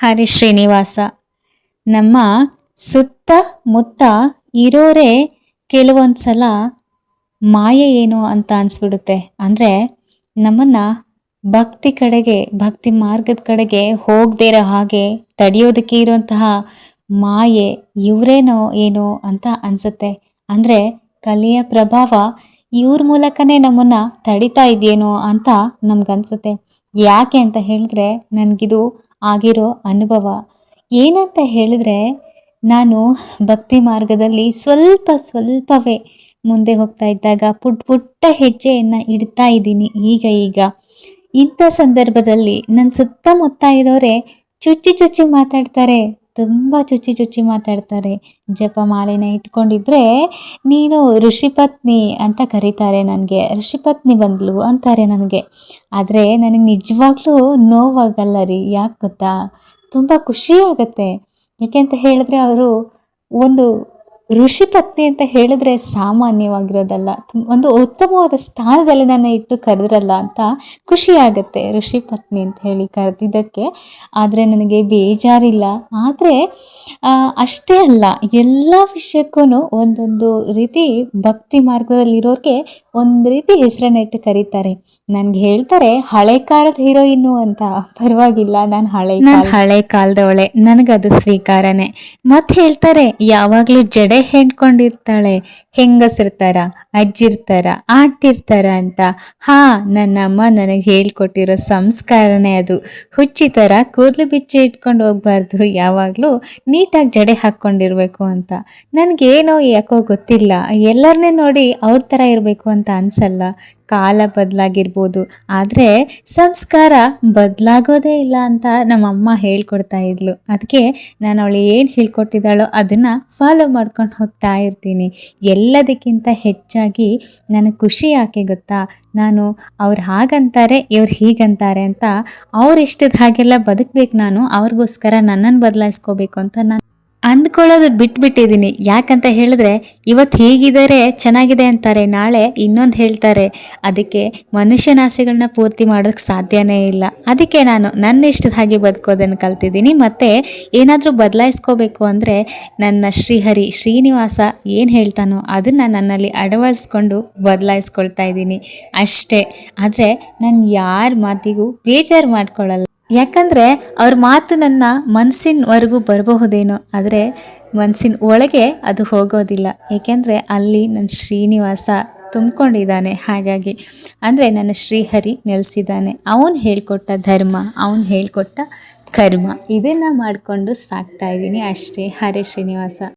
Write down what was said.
ಹರಿ ಶ್ರೀನಿವಾಸ, ನಮ್ಮ ಸುತ್ತ ಮುತ್ತ ಇರೋರೇ ಕೆಲವೊಂದು ಸಲ ಮಾಯೆ ಏನು ಅಂತ ಅನಿಸ್ಬಿಡುತ್ತೆ. ಅಂದರೆ ನಮ್ಮನ್ನು ಭಕ್ತಿ ಕಡೆಗೆ, ಭಕ್ತಿ ಮಾರ್ಗದ ಕಡೆಗೆ ಹೋಗದೇ ಇರೋ ಹಾಗೆ ತಡೆಯೋದಕ್ಕೆ ಇರುವಂತಹ ಮಾಯೆ ಇವರೇನೋ ಏನೋ ಅಂತ ಅನಿಸುತ್ತೆ. ಅಂದರೆ ಕಲಿಯ ಪ್ರಭಾವ ಇವ್ರ ಮೂಲಕನೇ ನಮ್ಮನ್ನು ತಡಿತಾ ಇದೆಯೇನೋ ಅಂತ ನಮ್ಗನ್ಸುತ್ತೆ. ಯಾಕೆ ಅಂತ ಹೇಳಿದ್ರೆ ನನಗಿದು ಆಗಿರೋ ಅನುಭವ. ಏನಂತ ಹೇಳಿದ್ರೆ, ನಾನು ಭಕ್ತಿ ಮಾರ್ಗದಲ್ಲಿ ಸ್ವಲ್ಪ ಸ್ವಲ್ಪವೇ ಮುಂದೆ ಹೋಗ್ತಾ ಇದ್ದಾಗ ಪುಟ್ ಪುಟ್ಟ ಹೆಜ್ಜೆಯನ್ನು ಇಡ್ತಾ ಇದ್ದೀನಿ ಈಗ ಈಗ. ಇಂಥ ಸಂದರ್ಭದಲ್ಲಿ ನನ್ನ ಸುತ್ತಮುತ್ತ ಇರೋರೆ ಚುಚ್ಚಿ ಚುಚ್ಚಿ ಮಾತಾಡ್ತಾರೆ. ತುಂಬ ಚುಚ್ಚಿ ಚುಚ್ಚಿ ಮಾತಾಡ್ತಾರೆ. ಜಪಮಾಲೆನ ಇಟ್ಕೊಂಡಿದ್ರೆ, ನೀನು ಋಷಿಪತ್ನಿ ಅಂತ ಕರೀತಾರೆ ನನಗೆ. ಋಷಿಪತ್ನಿ ಬಂದ್ಲು ಅಂತಾರೆ ನನಗೆ. ಆದರೆ ನನಗೆ ನಿಜವಾಗ್ಲೂ ನೋವಾಗಲ್ಲ ರೀ, ಯಾಕೆ ಗೊತ್ತಾ? ತುಂಬ ಖುಷಿ ಆಗುತ್ತೆ. ಯಾಕೆ ಅಂತ ಹೇಳಿದ್ರೆ, ಅವರು ಒಂದು ಋಷಿ ಪತ್ನಿ ಅಂತ ಹೇಳಿದ್ರೆ ಸಾಮಾನ್ಯವಾಗಿರೋದಲ್ಲ. ಒಂದು ಉತ್ತಮವಾದ ಸ್ಥಾನದಲ್ಲಿ ನನ್ನ ಇಟ್ಟು ಕರೆದ್ರಲ್ಲ ಅಂತ ಖುಷಿಯಾಗತ್ತೆ ಆಗುತ್ತೆ ಋಷಿ ಪತ್ನಿ ಅಂತ ಹೇಳಿ ಕರೆದಿದ್ದಕ್ಕೆ. ಆದರೆ ನನಗೆ ಬೇಜಾರಿಲ್ಲ. ಆದರೆ ಅಷ್ಟೇ ಅಲ್ಲ ಎಲ್ಲ ವಿಷಯಕ್ಕೂ ಒಂದೊಂದು ರೀತಿ ಭಕ್ತಿ ಮಾರ್ಗದಲ್ಲಿರೋರಿಗೆ ಒಂದು ರೀತಿ ಹೆಸರನ್ನ ಇಟ್ಟು ಕರೀತಾರೆ. ನನಗೆ ಹೇಳ್ತಾರೆ ಹಳೆ ಕಾಲದ ಹೀರೋಯಿನ್ನು ಅಂತ. ಪರವಾಗಿಲ್ಲ ನಾನು ಹಳೆ ನಾನು ಹಳೆ ಕಾಲದವಳೆ ನನಗದು ಸ್ವೀಕಾರನೇ. ಮತ್ತೆ ಹೇಳ್ತಾರೆ ಯಾವಾಗಲೂ ಜಡೆ ಹೆಣ್ಕೊಂಡಿರ್ತಾಳೆ ಹೆಂಗಸಿರ್ತಾರ? ಅಜ್ಜಿರ್ತಾರ? ಆಂಟಿರ್ತಾರ ಅಂತ. ಹಾ ನನ್ನಮ್ಮ ನನಗೆ ಹೇಳ್ಕೊಟ್ಟಿರೋ ಸಂಸ್ಕಾರನೇ ಅದು. ಹುಚ್ಚಿ ಥರ ಕೂದಲು ಬಿಚ್ಚಿ ಇಟ್ಕೊಂಡು ಹೋಗ್ಬಾರ್ದು. ಯಾವಾಗಲೂ ನೀಟಾಗಿ ಜಡೆ ಹಾಕ್ಕೊಂಡಿರ್ಬೇಕು ಅಂತ. ನನಗೇನೋ ಯಾಕೋ ಗೊತ್ತಿಲ್ಲ. ಎಲ್ಲರನ್ನೇ ನೋಡಿ ಅವ್ರ ಥರ ಇರಬೇಕು ಅಂತ ಅನ್ಸಲ್ಲ. ಕಾಲ ಬದಲಾಗಿರ್ಬೋದು. ಆದರೆ ಸಂಸ್ಕಾರ ಬದಲಾಗೋದೇ ಇಲ್ಲ ಅಂತ ನಮ್ಮಮ್ಮ ಹೇಳ್ಕೊಡ್ತಾ ಇದ್ಲು. ಅದಕ್ಕೆ ನಾನು ಅವಳು ಏನು ಹೇಳ್ಕೊಟ್ಟಿದ್ದಾಳೋ ಅದನ್ನು ಫಾಲೋ ಮಾಡ್ಕೊಂಡು ಹೋಗ್ತಾ ಇರ್ತೀನಿ. ಎಲ್ಲದಕ್ಕಿಂತ ಹೆಚ್ಚಾಗಿ ನನಗೆ ಖುಷಿ ಯಾಕೆ ಗೊತ್ತಾ? ನಾನು ಅವ್ರು ಹಾಗಂತಾರೆ, ಇವ್ರು ಹೀಗಂತಾರೆ ಅಂತ ಅವ್ರು ಇಷ್ಟದ ಹಾಗೆಲ್ಲ ಬದುಕಬೇಕು ನಾನು, ಅವ್ರಿಗೋಸ್ಕರ ನನ್ನನ್ನು ಬದಲಾಯಿಸ್ಕೋಬೇಕು ಅಂತ ನಾನು ಅಂದ್ಕೊಳ್ಳೋದು ಬಿಟ್ಬಿಟ್ಟಿದ್ದೀನಿ. ಯಾಕಂತ ಹೇಳಿದ್ರೆ ಇವತ್ತು ಹೀಗಿದ್ದಾರೆ ಚೆನ್ನಾಗಿದೆ ಅಂತಾರೆ. ನಾಳೆ ಇನ್ನೊಂದು ಹೇಳ್ತಾರೆ. ಅದಕ್ಕೆ ಮನುಷ್ಯನ ಆಸೆಗಳನ್ನ ಪೂರ್ತಿ ಮಾಡೋಕ್ಕೆ ಸಾಧ್ಯನೇ ಇಲ್ಲ. ಅದಕ್ಕೆ ನಾನು ನನ್ನ ಇಷ್ಟದ ಹಾಗೆ ಬದುಕೋದನ್ನು ಕಲ್ತಿದ್ದೀನಿ. ಮತ್ತು ಏನಾದರೂ ಬದಲಾಯಿಸ್ಕೋಬೇಕು ಅಂದರೆ ನನ್ನ ಶ್ರೀಹರಿ, ಶ್ರೀನಿವಾಸ ಏನು ಹೇಳ್ತಾನೋ ಅದನ್ನು ನನ್ನಲ್ಲಿ ಅಳವಡಿಸ್ಕೊಂಡು ಬದಲಾಯಿಸ್ಕೊಳ್ತಾ ಇದ್ದೀನಿ. ಅಷ್ಟೇ. ಆದರೆ ನಾನು ಯಾರ ಮಾತಿಗೂ ಬೇಜಾರು ಮಾಡ್ಕೊಳ್ಳಲ್ಲ ಯಾಕಂದರೆ ಅವ್ರ ಮಾತು ನನ್ನ ಮನಸ್ಸಿನವರೆಗೂ ಬರಬಹುದೇನೋ, ಆದರೆ ಮನಸ್ಸಿನ ಒಳಗೆ ಅದು ಹೋಗೋದಿಲ್ಲ. ಏಕೆಂದರೆ ಅಲ್ಲಿ ನನ್ನ ಶ್ರೀನಿವಾಸ ತುಂಬಿಕೊಂಡಿದ್ದಾನೆ ಹಾಗಾಗಿ. ಅಂದರೆ ನನ್ನ ಶ್ರೀಹರಿ ನೆಲೆಸಿದ್ದಾನೆ. ಅವನು ಹೇಳ್ಕೊಟ್ಟ ಧರ್ಮ, ಅವನು ಹೇಳ್ಕೊಟ್ಟ ಕರ್ಮ, ಇದನ್ನು ಮಾಡಿಕೊಂಡು ಸಾಕ್ತಾ ಇದ್ದೀನಿ ಅಷ್ಟೇ. ಹರೇ ಶ್ರೀನಿವಾಸ.